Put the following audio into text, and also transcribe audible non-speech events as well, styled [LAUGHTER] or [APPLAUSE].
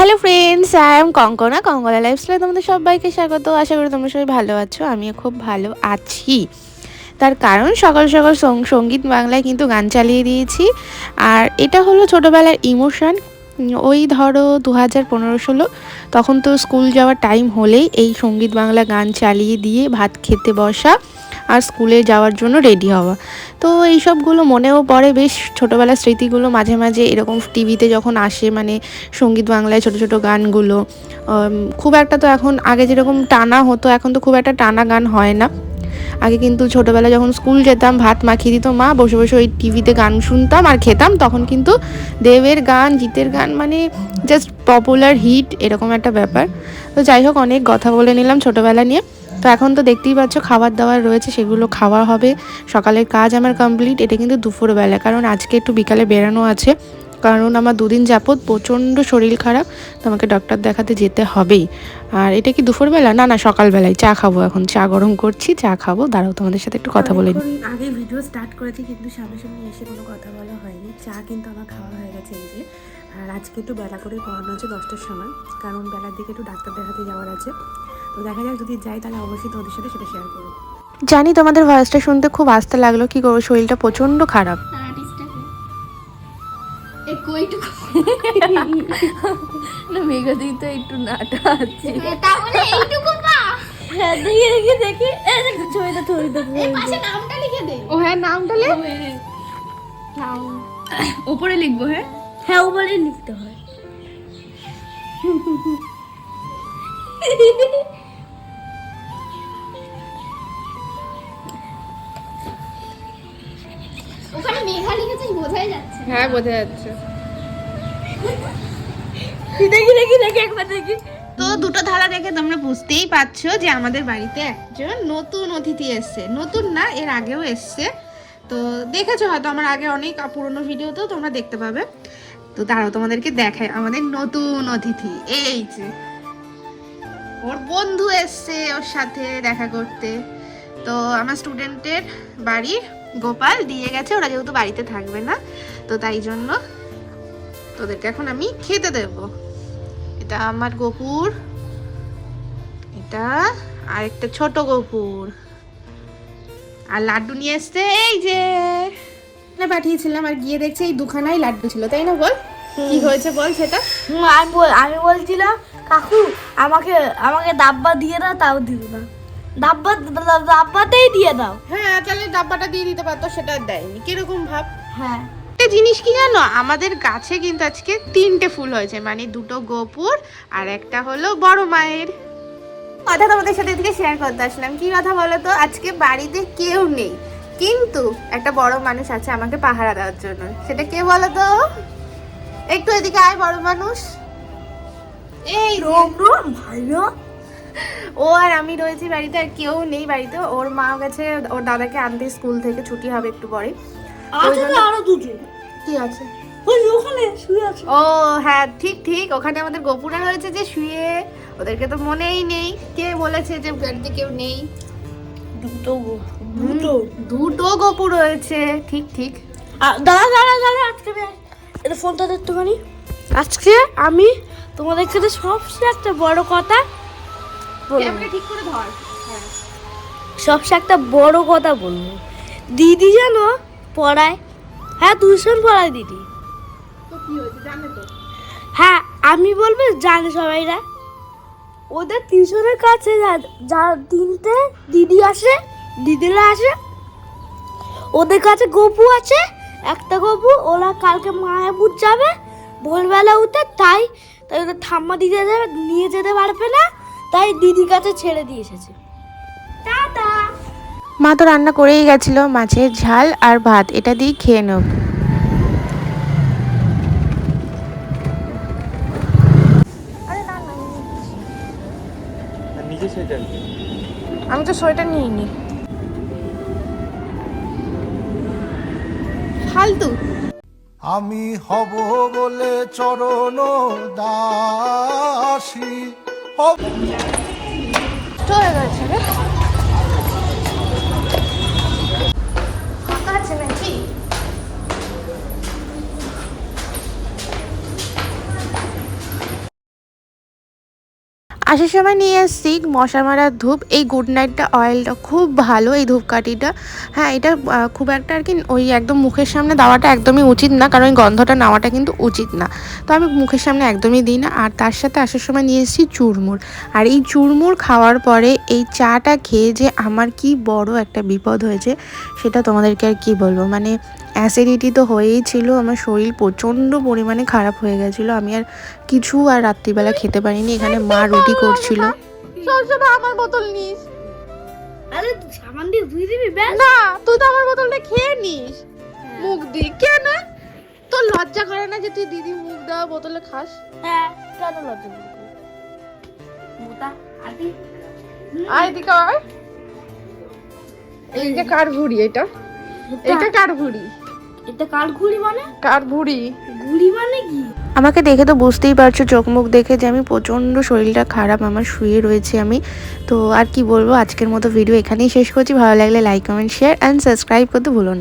Hello friends I am Konkona Konkona লাইফস্টাইলে তোমাদের সবাইকে স্বাগত। আশা করি তোমরা সবাই ভালো আছো। আমিও খুব ভালো আছি। তার কারণ সকাল সকাল সংগীত বাংলায় কিন্তু গান চালিয়ে দিয়েছি। আর এটা হলো ছোটোবেলার ইমোশন। ওই ধরো দু হাজার পনেরো ষোলো, তখন তো স্কুল যাওয়ার টাইম হলেই এই সংগীত বাংলা গান চালিয়ে দিয়ে ভাত খেতে বসা। আর স্কুলে যাওয়ার জন্য রেডি হওয়া। তো এই সবগুলো মনেও পড়ে, বেশ ছোটোবেলার স্মৃতিগুলো মাঝে মাঝে এরকম টিভিতে যখন আসে মানে সংগীত বাংলায় ছোট ছোট গানগুলো খুব একটা তো এখন আগে যেরকম টানা হতো, এখন তো খুব একটা টানা গান হয় না। আগে কিন্তু ছোটোবেলায় যখন স্কুল যেতাম, ভাত মাখিয়ে দিত মা, বসে বসে ওই টিভিতে গান শুনতাম আর খেতাম, তখন কিন্তু দেবের গান, জিতের গান মানে জাস্ট পপুলার হিট এরকম একটা ব্যাপার। তো যাই হোক, অনেক কথা বলে নিলাম ছোটোবেলা নিয়ে। তো এখন তো দেখতেই পাচ্ছ খাবার দাবার রয়েছে, সেগুলো খাওয়া হবে। সকালের কাজ আমার কমপ্লিট এটা কিন্তু দুপুরবেলা। কারণ আজকে একটু বিকালে বেরানো আছে। কারণ আমার দুদিন যাবত প্রচণ্ড শরীর খারাপ, তো আমাকে ডক্টর দেখাতে যেতে হবেই। আর এটা কি দুপুরবেলা? না না, সকালবেলায়। চা খাব এখন। চা গরম করছি, চা খাব। দাঁড়াও, তোমাদের সাথে একটু কথা বলে আগে ভিডিও স্টার্ট করেছি, কিন্তু সামনাসামনি এসে কোনো কথা বলা হয়নি। চা কিন্তু আমার খাওয়া হয়ে গেছে এই যে। আর আজকে একটু বেলা করে পড়ানো আছে দশটার সময়। কারণ বেলার দিকে একটু ডাক্তার দেখাতে যাওয়ার আছে। তো দেখা যাক যদি যাই তাহলে অবশ্যই তোমাদের সাথে সেটা শেয়ার করব। জানি তোমাদের ভয়েসটা শুনতে খুব আস্তে লাগল কি করব শরীরটা প্রচণ্ড খারাপ। না মেঘা তো একটু নাটা আছে। তাহলে এইটুকু পা হ্যাঁ দেখি দেখি দেখি। এই ছবিটা ছবিটা এই পাশে নামটা লিখে দে। ও হ্যাঁ নামটা লে। উপরে লিখব হ্যাঁ? হ্যাঁ উপরে লিখতে হয়। [LAUGHS] মেঘা লিখেছিস? বোঝাই যাচ্ছে হ্যাঁ বোঝা যাচ্ছে। দেখি দেখি দেখি একবার দেখি। তো দুটো ধারা দেখে তোমরা বুঝতেই পারছ যে আমাদের বাড়িতে একজন নতুন অতিথি এসছে। নতুন না এর আগেও এসছে। তো দেখেছ হয়তো আমার আগে অনেক পুরনো ভিডিওতেও তোমরা দেখতে পাবে। তো দাঁড়াও তোমাদেরকে দেখায় আমাদের নতুন অতিথি। এই যে ওর বন্ধু এসছে ওর সাথে দেখা করতে। তো আমার স্টুডেন্টের বাড়ি গোপাল দিয়ে গেছে ওরা যেহেতু বাড়িতে থাকবে না তো তাই জন্য তোদেরকে এখন আমি খেতে দেবো। এটা আমার গপুর এটা আর একটা ছোট গপুর। আর লাড্ডু নিয়ে এসছে এই যে। না পাঠিয়েছিলাম আর গিয়ে দেখছি এই দুখানাই লাড্ডু ছিল তাই না বল? কি হয়েছে বল সেটা? হুম, আমি বল আমি বলছিলাম কাকু আমাকে আমাকে ডাব্বা দিয়ে দাও তাও দিল না। ডাব্বা ডাব্বাতেই দিয়ে দাও। হ্যাঁ তাহলে ডাব্বাটা দিয়ে দিতে পারতো সেটা দেয়নি। কীরকম ভাব? হ্যাঁ। একটা জিনিস কি জানো? আমাদের গাছে কিন্তু আজকে তিনটে ফুল হয়েছে মানে দুটো গোপুর আর একটা হলো বড় মায়ের। কথা তোমাদের সাথে এদিকে শেয়ার করতে আসলাম। কি কথা বলো তো? আজকে বাড়িতে কেউ নেই। কিন্তু একটা বড় মানুষ আছে আমাকে পাহারা দেওয়ার জন্য। সেটা কে বলো তো? একটু এদিকে আয় বড় মানুষ। এই রোম রোম ভাইয়া। ও আর আমি রয়েছি বাড়িতে আর কেউ নেই বাড়িতে। ওর মা গেছে ওর দাদাকে আনতে স্কুল থেকে ছুটি হবে একটু পরে। আরও দুজন। কি আছে? ওখানে ও হ্যাঁ ঠিক ঠিক। ওখানে আমাদের গোপুরা রয়েছে যে শুয়ে। ওদেরকে তো মনেই নেই। কে বলেছে যে বাড়িতে কেউ নেই? দুটো দুটো। দুটো গোপু রয়েছে। ঠিক ঠিক। দাঁড়া দাঁড়া দাঁড়া আজকে আমি এটা ফোনটা দেখতেখানি আজকে আমি তোমাদের সাথে সবচেয়ে একটা বড় কথা ঠিক করে ধর। সবচেয়ে একটা বড় কথা বলব। দিদি জানো পড়ায়। হ্যাঁ টিউশন পড়ায় দিদি। হ্যাঁ আমি বলব জানে সবাইরা। ওদের টিউশনের কাছে যা- যা তিনটে দিদি আসে দিদিরা আসে। ওদের কাছে গপু আছে একটা গপু ওরা কালকে মায়াপুর যাবে। ভোরবেলা উঠে তাই তাই ওদের ঠাম্মা দিতে যাবে নিয়ে যেতে পারবে না। তাই দিদির কাছে ছেড়ে দিয়ে এসেছে। টাটা মা তো রান্না করেই গেছিল মাছের ঝাল আর ভাত এটা দিয়ে খেয়ে নেব। আমি তো সোয়েটার নিইনি ফালতু। আমি হব বলে চরণ দাসী। হব আসার সময় নিয়ে এসেছি মশা মারার ধূপ, এই গুড নাইটটা অয়েলটা খুব ভালো, এই ধূপকাঠিটা। হ্যাঁ এটা খুব একটা আর কি ওই একদম মুখের সামনে দেওয়াটা একদমই উচিত না, কারণ ওই গন্ধটা নেওয়াটা কিন্তু উচিত না। তো আমি মুখের সামনে একদমই দিই না। আর তার সাথে আসার সময় নিয়ে এসেছি চুরমুর। আর এই চুরমুর খাওয়ার পরে এই চাটা খেয়ে যে আমার কি বড় একটা বিপদ হয়েছে, সেটা তোমাদেরকে আর কি বলব? মানে অ্যাসিডিটি তো হয়েই ছিল আমার শরীর প্রচণ্ড পরিমাণে খারাপ হয়ে গেছিল আমি আর কিছু আর রাত্রিবেলা খেতে পারিনি এখানে মা রুটি করছিল। সবসময় আমার বোতল নিস। আরে সামান দিয়ে ধুই দিবি না তুই তো আমার বোতলটা খেয়ে নিস। মুখ দি কেন তোর লজ্জা করে না যে তুই দিদি মুখ দেওয়া বোতলে খাস? হ্যাঁ কেন লজ্জা মোটা আদি। আয় এইটা কার ভুড়ি এটা? এটা কার ভুড়ি? এটা কাল ঘুড়ি মানে? কার ঘুড়ি? ঘুড়ি মানে কি? আমাকে দেখে তো বুঝতেই পারছ চোখ মুখ দেখে যে আমি প্রচণ্ড শরীরটা খারাপ আমার শুয়ে রয়েছে আমি। তো আর কি বলব আজকের মতো ভিডিও এখানেই শেষ করছি। ভালো লাগলে like comment share and subscribe করতে ভুলো না।